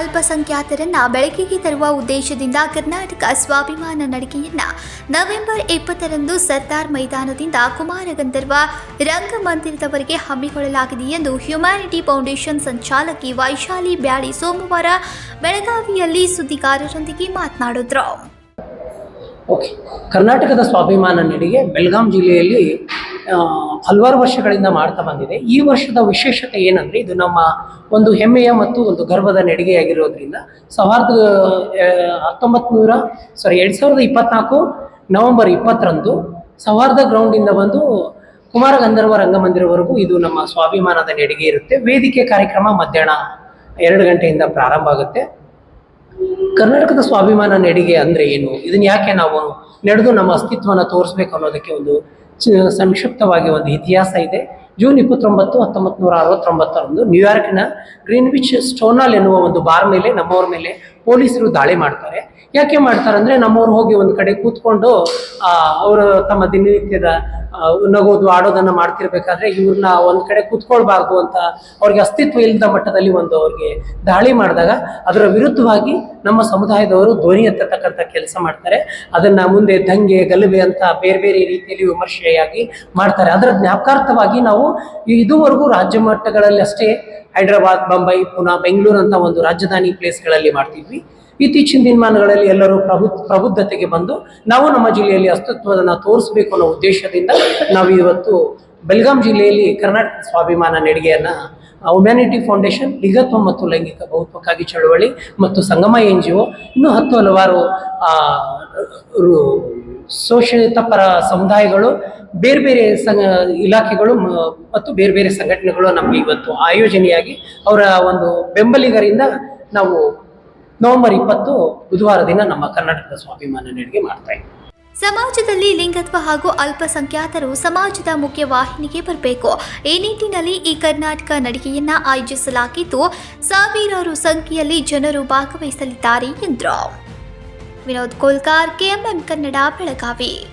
ಅಲ್ಪಸಂಖ್ಯಾತರನ್ನ ಬೆಳಕಿಗೆ ತರುವ ಉದ್ದೇಶದಿಂದ ಕರ್ನಾಟಕ ಸ್ವಾಭಿಮಾನ ನಡಿಗೆಯನ್ನ ನವೆಂಬರ್ ಇಪ್ಪತ್ತರಂದು ಸರ್ದಾರ್ ಮೈದಾನದಿಂದ ಕುಮಾರ ಗಂಧರ್ವ ರಂಗಮಂದಿರದವರೆಗೆ ಹಮ್ಮಿಕೊಳ್ಳಲಾಗಿದೆ ಎಂದು ಹ್ಯುಮ್ಯಾನಿಟಿ ಫೌಂಡೇಶನ್ ಸಂಚಾಲಕಿ ವೈಶಾಲಿ ಬ್ಯಾಳಿ ಸೋಮವಾರ ಬೆಳಗಾವಿಯಲ್ಲಿ ಸುದ್ದಿಗಾರರೊಂದಿಗೆ ಮಾತನಾಡಿದ್ರು. ಕರ್ನಾಟಕದ ಸ್ವಾಭಿಮಾನ ನಡಿಗೆ ಬೆಳಗಾಂ ಜಿಲ್ಲೆಯಲ್ಲಿ ಹಲವಾರು ವರ್ಷಗಳಿಂದ ಮಾಡ್ತಾ ಬಂದಿದೆ. ಈ ವರ್ಷದ ವಿಶೇಷತೆ ಏನಂದರೆ ಇದು ನಮ್ಮ ಒಂದು ಹೆಮ್ಮೆಯ ಮತ್ತು ಒಂದು ಗರ್ವದ ನಡಿಗೆಯಾಗಿರೋದ್ರಿಂದ ಸಾವಿರದ ಹತ್ತೊಂಬತ್ತು ನೂರ ಸಾರಿ ಎರಡು ಸಾವಿರದ ಇಪ್ಪತ್ನಾಲ್ಕು ನವೆಂಬರ್ ಇಪ್ಪತ್ತರಂದು ಸೌಹಾರ್ದ ಗ್ರೌಂಡಿಂದ ಬಂದು ಕುಮಾರ ಗಂಧರ್ವ ರಂಗಮಂದಿರವರೆಗೂ ಇದು ನಮ್ಮ ಸ್ವಾಭಿಮಾನದ ನಡಿಗೆ ಇರುತ್ತೆ. ವೇದಿಕೆ ಕಾರ್ಯಕ್ರಮ ಮಧ್ಯಾಹ್ನ ಎರಡು ಗಂಟೆಯಿಂದ ಪ್ರಾರಂಭ ಆಗುತ್ತೆ. ಕರ್ನಾಟಕದ ಸ್ವಾಭಿಮಾನ ನಡಿಗೆ ಅಂದ್ರೆ ಏನು? ಇದನ್ನ ಯಾಕೆ ನಾವು ನಡೆದು ನಮ್ಮ ಅಸ್ತಿತ್ವನ ತೋರಿಸ್ಬೇಕು ಅನ್ನೋದಕ್ಕೆ ಒಂದು ಸಂಕ್ಷಿಪ್ತವಾಗಿ ಒಂದು ಇತಿಹಾಸ ಇದೆ. ಜೂನ್ ಇಪ್ಪತ್ತೊಂಬತ್ತು ಹತ್ತೊಂಬತ್ತು ನೂರ ಅರವತ್ತೊಂಬತ್ತರಂದು ನ್ಯೂಯಾರ್ಕ್ನ ಗ್ರೀನ್ವಿಚ್ ಸ್ಟೋನಾಲ್ ಎನ್ನುವ ಒಂದು ಬಾರ್ ಮೇಲೆ, ನಮ್ಮವ್ರ ಮೇಲೆ ಪೊಲೀಸರು ದಾಳಿ ಮಾಡ್ತಾರೆ. ಯಾಕೆ ಮಾಡ್ತಾರೆ ಅಂದರೆ ನಮ್ಮವ್ರು ಹೋಗಿ ಒಂದು ಕಡೆ ಕೂತ್ಕೊಂಡು ಅವರು ತಮ್ಮ ದಿನನಿತ್ಯದ ನಗೋದು, ಆಡೋದನ್ನ ಮಾಡ್ತಿರ್ಬೇಕಾದ್ರೆ ಇವ್ರನ್ನ ಒಂದ್ ಕಡೆ ಕುತ್ಕೊಳ್ಬಾರ್ದು ಅಂತ ಅವ್ರಿಗೆ ಅಸ್ತಿತ್ವ ಇಲ್ಲದ ಮಟ್ಟದಲ್ಲಿ ಒಂದು ಅವ್ರಿಗೆ ದಾಳಿ ಮಾಡಿದಾಗ ಅದರ ವಿರುದ್ಧವಾಗಿ ನಮ್ಮ ಸಮುದಾಯದವರು ಧ್ವನಿ ಎತ್ತತಕ್ಕಂಥ ಕೆಲಸ ಮಾಡ್ತಾರೆ. ಅದನ್ನ ಮುಂದೆ ದಂಗೆ, ಗಲಭೆ ಅಂತ ಬೇರೆ ಬೇರೆ ರೀತಿಯಲ್ಲಿ ವಿಮರ್ಶೆಯಾಗಿ ಮಾಡ್ತಾರೆ. ಅದರ ಜ್ಞಾಪಕಾರ್ಥವಾಗಿ ನಾವು ಇದುವರೆಗೂ ರಾಜ್ಯ ಮಟ್ಟಗಳಲ್ಲಿ ಅಷ್ಟೇ ಹೈದರಾಬಾದ್ ಮುಂಬೈ ಪುನಾ, ಬೆಂಗಳೂರು ಅಂತ ಒಂದು ರಾಜಧಾನಿ ಪ್ಲೇಸ್ಗಳಲ್ಲಿ ಮಾಡ್ತಿದ್ವಿ. ಇತ್ತೀಚಿನ ದಿನಮಾನಗಳಲ್ಲಿ ಎಲ್ಲರೂ ಪ್ರಬು, ಪ್ರಬುದ್ಧತೆಗೆ ಬಂದು ನಾವು ನಮ್ಮ ಜಿಲ್ಲೆಯಲ್ಲಿ ಅಸ್ತಿತ್ವವನ್ನು ತೋರಿಸಬೇಕು ಅನ್ನೋ ಉದ್ದೇಶದಿಂದ ನಾವು ಇವತ್ತು ಬೆಳಗಾಂ ಜಿಲ್ಲೆಯಲ್ಲಿ ಕರ್ನಾಟಕ ಸ್ವಾಭಿಮಾನ ನಡಿಗೆಯನ್ನು ಹ್ಯುಮ್ಯಾನಿಟಿ ಫೌಂಡೇಶನ್ ಲಿಂಗತ್ವ ಮತ್ತು ಲೈಂಗಿಕ ಬಹುತ್ವಕ್ಕಾಗಿ ಚಳುವಳಿ ಮತ್ತು ಸಂಗಮ ಎನ್ ಜಿ ಒ ಇನ್ನೂ ಹತ್ತು ಹಲವಾರು ಶೋಷಿತ ಪರ ಸಮುದಾಯಗಳು, ಬೇರೆ ಬೇರೆ ಸಂಘ, ಇಲಾಖೆಗಳು ಮತ್ತು ಬೇರೆ ಬೇರೆ ಸಂಘಟನೆಗಳು ನಮಗೆ ಇವತ್ತು ಆಯೋಜನೆಯಾಗಿ ಅವರ ಒಂದು ಬೆಂಬಲಿಗರಿಂದ ನಾವು ನವೆಂಬರ್ ಇಪ್ಪತ್ತು ಬುಧವಾರ ದಿನ ನಮ್ಮ ಕರ್ನಾಟಕದ ಸ್ವಾಭಿಮಾನ ನಡಿಗೆ ಮಾಡ್ತಾ ಇದ್ದೀವಿ ಸಮಾಜದಲ್ಲಿ ಲಿಂಗತ್ವ ಹಾಗೂ ಅಲ್ಪಸಂಖ್ಯಾತರು ಸಮಾಜದ ಮುಖ್ಯ ವಾಹಿನಿಗೆ ಬರಬೇಕು. ಈ ನಿಟ್ಟಿನಲ್ಲಿ ಈ ಕರ್ನಾಟಕ ನಡಿಗೆಯನ್ನ ಆಯೋಜಿಸಲಾಗಿದ್ದು, ಸಾವಿರಾರು ಸಂಖ್ಯೆಯಲ್ಲಿ ಜನರು ಭಾಗವಹಿಸಲಿದ್ದಾರೆ ಎಂದರು. ವಿನೋದ್ ಕೋಲ್ಕಾರ್, ಕೆಎಂಎಂ ಕನ್ನಡ ಬೆಳಗಾವಿ.